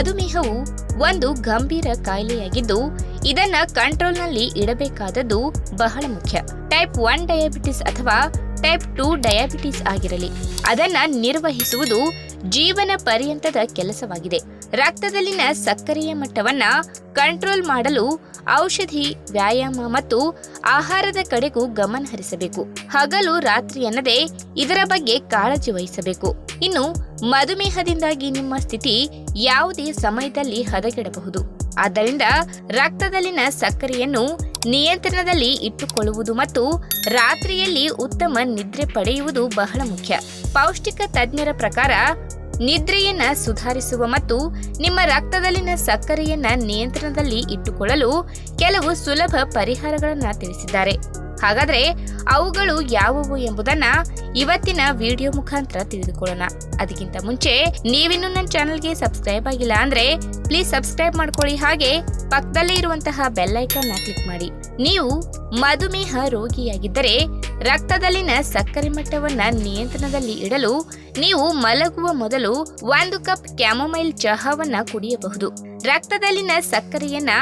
ಮಧುಮೇಹವು ಒಂದು ಗಂಭೀರ ಕಾಯಿಲೆಯಾಗಿದ್ದು, ಇದನ್ನ ಕಂಟ್ರೋಲ್ನಲ್ಲಿ ಇಡಬೇಕಾದದ್ದು ಬಹಳ ಮುಖ್ಯ. ಟೈಪ್ ಒನ್ ಡಯಾಬಿಟಿಸ್ ಅಥವಾ ಟೈಪ್ ಟೂ ಡಯಾಬಿಟಿಸ್ ಆಗಿರಲಿ. ಅದನ್ನ ನಿರ್ವಹಿಸುವುದು ಜೀವನ ಪರ್ಯಂತದ ಕೆಲಸವಾಗಿದೆ. ರಕ್ತದಲ್ಲಿನ ಸಕ್ಕರೆಯ ಮಟ್ಟವನ್ನ ಕಂಟ್ರೋಲ್ ಮಾಡಲು ಔಷಧಿ, ವ್ಯಾಯಾಮ ಮತ್ತು ಆಹಾರದ ಕಡೆಗೂ ಗಮನ ಹರಿಸಬೇಕು. ಹಗಲು, ರಾತ್ರಿ ಅನ್ನದೇ ಇದರ ಬಗ್ಗೆ ಕಾಳಜಿ ವಹಿಸಬೇಕು. ಇನ್ನು ಮಧುಮೇಹದಿಂದಾಗಿ ನಿಮ್ಮ ಸ್ಥಿತಿ ಯಾವುದೇ ಸಮಯದಲ್ಲಿ ಹದಗೆಡಬಹುದು. ಆದ್ದರಿಂದ ರಕ್ತದಲ್ಲಿನ ಸಕ್ಕರೆಯನ್ನು ನಿಯಂತ್ರಣದಲ್ಲಿ ಇಟ್ಟುಕೊಳ್ಳುವುದು ಮತ್ತು ರಾತ್ರಿಯಲ್ಲಿ ಉತ್ತಮ ನಿದ್ರೆ ಪಡೆಯುವುದು ಬಹಳ ಮುಖ್ಯ. ಪೌಷ್ಟಿಕ ತಜ್ಞರ ಪ್ರಕಾರ ನಿದ್ರೆಯನ್ನ ಸುಧಾರಿಸುವ ಮತ್ತು ನಿಮ್ಮ ರಕ್ತದಲ್ಲಿನ ಸಕ್ಕರೆಯನ್ನ ನಿಯಂತ್ರಣದಲ್ಲಿ ಇಟ್ಟುಕೊಳ್ಳಲು ಕೆಲವು ಸುಲಭ ಪರಿಹಾರಗಳನ್ನ ತಿಳಿಸಿದ್ದಾರೆ. ಹಾಗಾದ್ರೆ ಅವುಗಳು ಯಾವುವು ಎಂಬುದನ್ನ ಇವತ್ತಿನ ವಿಡಿಯೋ ಮುಖಾಂತರ ತಿಳಿದುಕೊಳ್ಳೋಣ. ಅದಕ್ಕಿಂತ ಮುಂಚೆ ನೀವಿನ್ನು ನನ್ನ ಚಾನಲ್ಗೆ ಸಬ್ಸ್ಕ್ರೈಬ್ ಆಗಿಲ್ಲ ಅಂದ್ರೆ ಪ್ಲೀಸ್ ಸಬ್ಸ್ಕ್ರೈಬ್ ಮಾಡ್ಕೊಳ್ಳಿ. ಹಾಗೆ ಪಕ್ಕದಲ್ಲೇ ಇರುವಂತಹ ಬೆಲ್ ಐಕಾನ್ನ ಕ್ಲಿಕ್ ಮಾಡಿ. ನೀವು ಮಧುಮೇಹ ರೋಗಿಯಾಗಿದ್ದರೆ ರಕ್ತದಲ್ಲಿನ ಸಕ್ಕರೆ ಮಟ್ಟವನ್ನ ನಿಯಂತ್ರಣದಲ್ಲಿ ಇಡಲು ನೀವು ಮಲಗುವ ಮೊದಲು ಒಂದು ಕಪ್ ಕ್ಯಾಮೊಮೈಲ್ ಚಹಾವನ್ನ ಕುಡಿಯಬಹುದು. ರಕ್ತದಲ್ಲಿನ ಸಕ್ಕರೆಯನ್ನ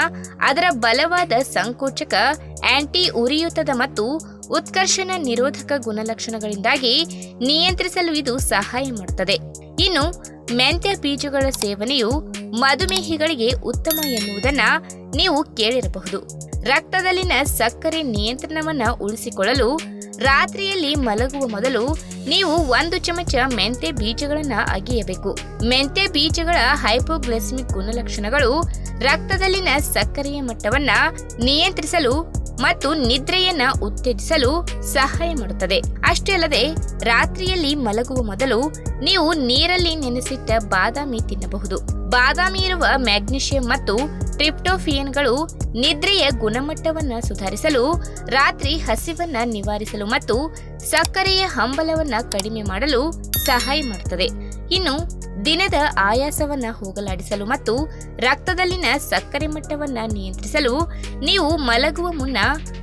ಅದರ ಬಲವಾದ ಸಂಕೋಚಕ ಆಂಟಿ ಉರಿಯೂತದ ಮತ್ತು ಉತ್ಕರ್ಷಣ ನಿರೋಧಕ ಗುಣಲಕ್ಷಣಗಳಿಂದಾಗಿ ನಿಯಂತ್ರಿಸಲು ಇದು ಸಹಾಯ ಮಾಡುತ್ತದೆ ಇನ್ನು ಮೆಂತ್ಯ ಬೀಜಗಳ ಸೇವನೆಯು ಮಧುಮೇಹಿಗಳಿಗೆ ಉತ್ತಮ ಎನ್ನುವುದನ್ನು ನೀವು ಕೇಳಿರಬಹುದು. ರಕ್ತದಲ್ಲಿನ ಸಕ್ಕರೆ ನಿಯಂತ್ರಣವನ್ನು ಉಳಿಸಿಕೊಳ್ಳಲು ರಾತ್ರಿಯಲ್ಲಿ ಮಲಗುವ ಮೊದಲು ನೀವು ಒಂದು ಚಮಚ ಮೆಂತೆ ಬೀಜಗಳನ್ನು ಅಗಿಯಬೇಕು. ಮೆಂತೆ ಬೀಜಗಳ ಹೈಪೋಗ್ಲೆಸ್ಮಿಕ್ ಗುಣಲಕ್ಷಣಗಳು ರಕ್ತದಲ್ಲಿನ ಸಕ್ಕರೆಯ ಮಟ್ಟವನ್ನ ನಿಯಂತ್ರಿಸಲು ಮತ್ತು ನಿದ್ರೆಯನ್ನ ಉತ್ತೇಜಿಸಲು ಸಹಾಯ ಮಾಡುತ್ತದೆ. ಅಷ್ಟೇ ಅಲ್ಲದೆ, ರಾತ್ರಿಯಲ್ಲಿ ಮಲಗುವ ಮೊದಲು ನೀವು ನೀರಲ್ಲಿ ನೆನೆಸಿಟ್ಟ ಬಾದಾಮಿ ತಿನ್ನಬಹುದು. ಬಾದಾಮಿ ಇರುವ ಮ್ಯಾಗ್ನೀಷಿಯಂ ಮತ್ತು ಟ್ರಿಪ್ಟೋಫಿಯನ್ಗಳು ನಿದ್ರೆಯ ಗುಣಮಟ್ಟವನ್ನು ಸುಧಾರಿಸಲು, ರಾತ್ರಿ ಹಸಿವನ್ನ ನಿವಾರಿಸಲು ಮತ್ತು ಸಕ್ಕರೆಯ ಹಂಬಲವನ್ನ ಕಡಿಮೆ ಮಾಡಲು ಸಹಾಯ ಮಾಡುತ್ತದೆ ಇನ್ನು ದಿನದ ಆಯಾಸವನ್ನ ಹೋಗಲಾಡಿಸಲು ಮತ್ತು ರಕ್ತದಲ್ಲಿನ ಸಕ್ಕರೆ ಮಟ್ಟವನ್ನ ನಿಯಂತ್ರಿಸಲು ನೀವು ಮಲಗುವ ಮುನ್ನ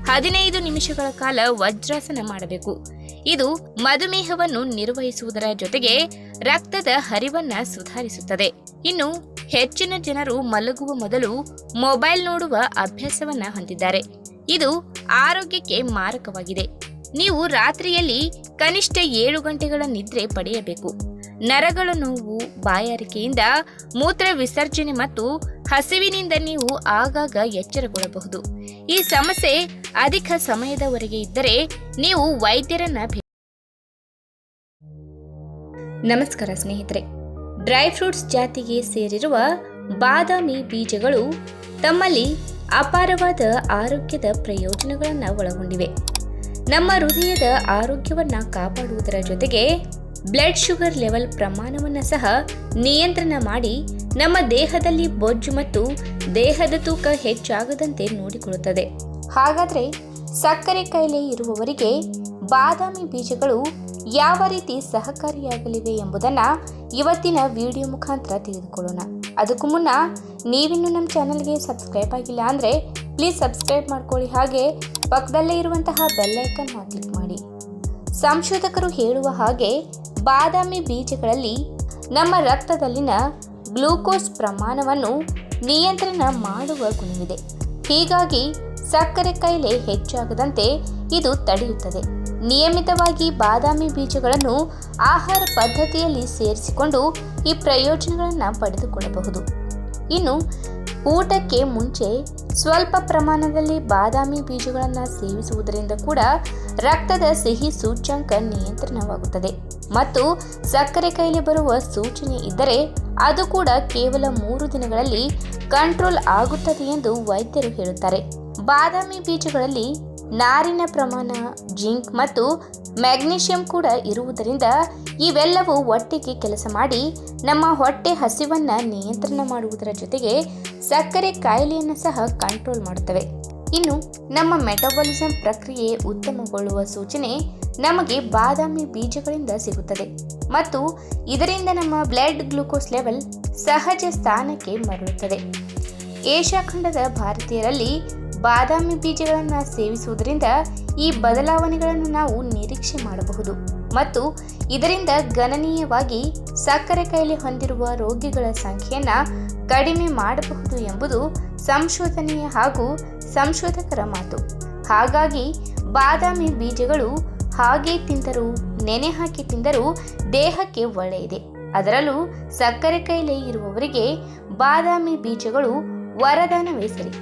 ಹದಿನೈದು ನಿಮಿಷಗಳ ಕಾಲ ವಜ್ರಾಸನ ಮಾಡಬೇಕು. ಇದು ಮಧುಮೇಹವನ್ನು ನಿರ್ವಹಿಸುವುದರ ಜೊತೆಗೆ ರಕ್ತದ ಹರಿವನ್ನ ಸುಧಾರಿಸುತ್ತದೆ. ಇನ್ನು ಹೆಚ್ಚಿನ ಜನರು ಮಲಗುವ ಮೊದಲು ಮೊಬೈಲ್ ನೋಡುವ ಅಭ್ಯಾಸವನ್ನ ಹೊಂದಿದ್ದಾರೆ. ಇದು ಆರೋಗ್ಯಕ್ಕೆ ಮಾರಕವಾಗಿದೆ. ನೀವು ರಾತ್ರಿಯಲ್ಲಿ ಕನಿಷ್ಠ ಏಳು ಗಂಟೆಗಳ ನಿದ್ರೆ ಪಡೆಯಬೇಕು. ನರಗಳ ನೋವು, ಬಾಯಾರಿಕೆಯಿಂದ ಮೂತ್ರ ವಿಸರ್ಜನೆ ಮತ್ತು ಹಸಿವಿನಿಂದ ನೀವು ಆಗಾಗ ಎಚ್ಚರಗೊಳ್ಳಬಹುದು. ಈ ಸಮಸ್ಯೆ ಅಧಿಕ ಸಮಯದವರೆಗೆ ಇದ್ದರೆ ನೀವು ವೈದ್ಯರನ್ನ ನಮಸ್ಕಾರ ಸ್ನೇಹಿತರೆ. ಡ್ರೈ ಫ್ರೂಟ್ಸ್ ಜಾತಿಗೆ ಸೇರಿರುವ ಬಾದಾಮಿ ಬೀಜಗಳು ತಮ್ಮಲ್ಲಿ ಅಪಾರವಾದ ಆರೋಗ್ಯದ ಪ್ರಯೋಜನಗಳನ್ನು ಒಳಗೊಂಡಿವೆ. ನಮ್ಮ ಹೃದಯದ ಆರೋಗ್ಯವನ್ನು ಕಾಪಾಡುವುದರ ಜೊತೆಗೆ ಬ್ಲಡ್ ಶುಗರ್ ಲೆವೆಲ್ ಪ್ರಮಾಣವನ್ನು ಸಹ ನಿಯಂತ್ರಣ ಮಾಡಿ ನಮ್ಮ ದೇಹದಲ್ಲಿ ಬೊಜ್ಜು ಮತ್ತು ದೇಹದ ತೂಕ ಹೆಚ್ಚಾಗದಂತೆ ನೋಡಿಕೊಳ್ಳುತ್ತದೆ. ಹಾಗಾದರೆ ಸಕ್ಕರೆ ಕಾಯಿಲೆ ಇರುವವರಿಗೆ ಬಾದಾಮಿ ಬೀಜಗಳು ಯಾವ ರೀತಿ ಸಹಕಾರಿಯಾಗಲಿವೆ ಎಂಬುದನ್ನು ಇವತ್ತಿನ ವಿಡಿಯೋ ಮುಖಾಂತರ ತಿಳಿದುಕೊಳ್ಳೋಣ. ಅದಕ್ಕೂ ಮುನ್ನ ನೀವಿನ್ನೂ ನಮ್ಮ ಚಾನಲ್ಗೆ ಸಬ್ಸ್ಕ್ರೈಬ್ ಆಗಿಲ್ಲ ಅಂದರೆ ಪ್ಲೀಸ್ ಸಬ್ಸ್ಕ್ರೈಬ್ ಮಾಡ್ಕೊಳ್ಳಿ. ಹಾಗೆ ಪಕ್ಕದಲ್ಲೇ ಇರುವಂತಹ ಬೆಲ್ಲೈಕನ್ನ ಕ್ಲಿಕ್ ಮಾಡಿ. ಸಂಶೋಧಕರು ಹೇಳುವ ಹಾಗೆ ಬಾದಾಮಿ ಬೀಜಗಳಲ್ಲಿ ನಮ್ಮ ರಕ್ತದಲ್ಲಿನ ಗ್ಲೂಕೋಸ್ ಪ್ರಮಾಣವನ್ನು ನಿಯಂತ್ರಣ ಮಾಡುವ ಗುಣವಿದೆ. ಹೀಗಾಗಿ ಸಕ್ಕರೆ ಕಾಯಿಲೆ ಹೆಚ್ಚಾಗದಂತೆ ಇದು ತಡೆಯುತ್ತದೆ. ನಿಯಮಿತವಾಗಿ ಬಾದಾಮಿ ಬೀಜಗಳನ್ನು ಆಹಾರ ಪದ್ಧತಿಯಲ್ಲಿ ಸೇರಿಸಿಕೊಂಡು ಈ ಪ್ರಯೋಜನಗಳನ್ನು ಪಡೆದುಕೊಳ್ಳಬಹುದು. ಇನ್ನು ಊಟಕ್ಕೆ ಮುಂಚೆ ಸ್ವಲ್ಪ ಪ್ರಮಾಣದಲ್ಲಿ ಬಾದಾಮಿ ಬೀಜಗಳನ್ನು ಸೇವಿಸುವುದರಿಂದ ಕೂಡ ರಕ್ತದ ಸಿಹಿ ಸೂಚ್ಯಂಕ ನಿಯಂತ್ರಣವಾಗುತ್ತದೆ. ಮತ್ತು ಸಕ್ಕರೆ ಕಾಯಿಲೆ ಬರುವ ಸೂಚನೆ ಇದ್ದರೆ ಅದು ಕೂಡ ಕೇವಲ ಮೂರು ದಿನಗಳಲ್ಲಿ ಕಂಟ್ರೋಲ್ ಆಗುತ್ತದೆ ಎಂದು ವೈದ್ಯರು ಹೇಳುತ್ತಾರೆ. ಬಾದಾಮಿ ಬೀಜಗಳಲ್ಲಿ ನಾರಿನ ಪ್ರಮಾಣ, ಜಿಂಕ್ ಮತ್ತು ಮ್ಯಾಗ್ನೀಷಿಯಂ ಕೂಡ ಇರುವುದರಿಂದ ಇವೆಲ್ಲವೂ ಒಟ್ಟಿಗೆ ಕೆಲಸ ಮಾಡಿ ನಮ್ಮ ಹೊಟ್ಟೆ ಹಸಿವನ್ನು ನಿಯಂತ್ರಣ ಮಾಡುವುದರ ಜೊತೆಗೆ ಸಕ್ಕರೆ ಕಾಯಿಲೆಯನ್ನು ಸಹ ಕಂಟ್ರೋಲ್ ಮಾಡುತ್ತವೆ. ಇನ್ನು ನಮ್ಮ ಮೆಟಬಾಲಿಸಂ ಪ್ರಕ್ರಿಯೆ ಉತ್ತಮಗೊಳ್ಳುವ ಸೂಚನೆ ನಮಗೆ ಬಾದಾಮಿ ಬೀಜಗಳಿಂದ ಸಿಗುತ್ತದೆ ಮತ್ತು ಇದರಿಂದ ನಮ್ಮ ಬ್ಲಡ್ ಗ್ಲೂಕೋಸ್ ಲೆವೆಲ್ ಸಹಜ ಸ್ಥಾನಕ್ಕೆ ಮರಳುತ್ತದೆ. ಏಷ್ಯಾ ಖಂಡದ ಭಾರತೀಯರಲ್ಲಿ ಬಾದಾಮಿ ಬೀಜಗಳನ್ನು ಸೇವಿಸುವುದರಿಂದ ಈ ಬದಲಾವಣೆಗಳನ್ನು ನಾವು ನಿರೀಕ್ಷೆ ಮಾಡಬಹುದು ಮತ್ತು ಇದರಿಂದ ಗಣನೀಯವಾಗಿ ಸಕ್ಕರೆ ಕಾಯಿಲೆ ಹೊಂದಿರುವ ರೋಗಿಗಳ ಸಂಖ್ಯೆಯನ್ನು ಕಡಿಮೆ ಮಾಡಬಹುದು ಎಂಬುದು ಸಂಶೋಧನೆಯ ಹಾಗೂ ಸಂಶೋಧಕರ ಮಾತು. ಹಾಗಾಗಿ ಬಾದಾಮಿ ಬೀಜಗಳು ಹಾಗೆ ತಿಂದರೂ, ನೆನೆ ಹಾಕಿ ತಿಂದರೂ ದೇಹಕ್ಕೆ ಒಳ್ಳೆಯದೆ. ಅದರಲ್ಲೂ ಸಕ್ಕರೆ ಕಾಯಿಲೆ ಇರುವವರಿಗೆ ಬಾದಾಮಿ ಬೀಜಗಳು ವರದಾನವೇ ಸರಿ.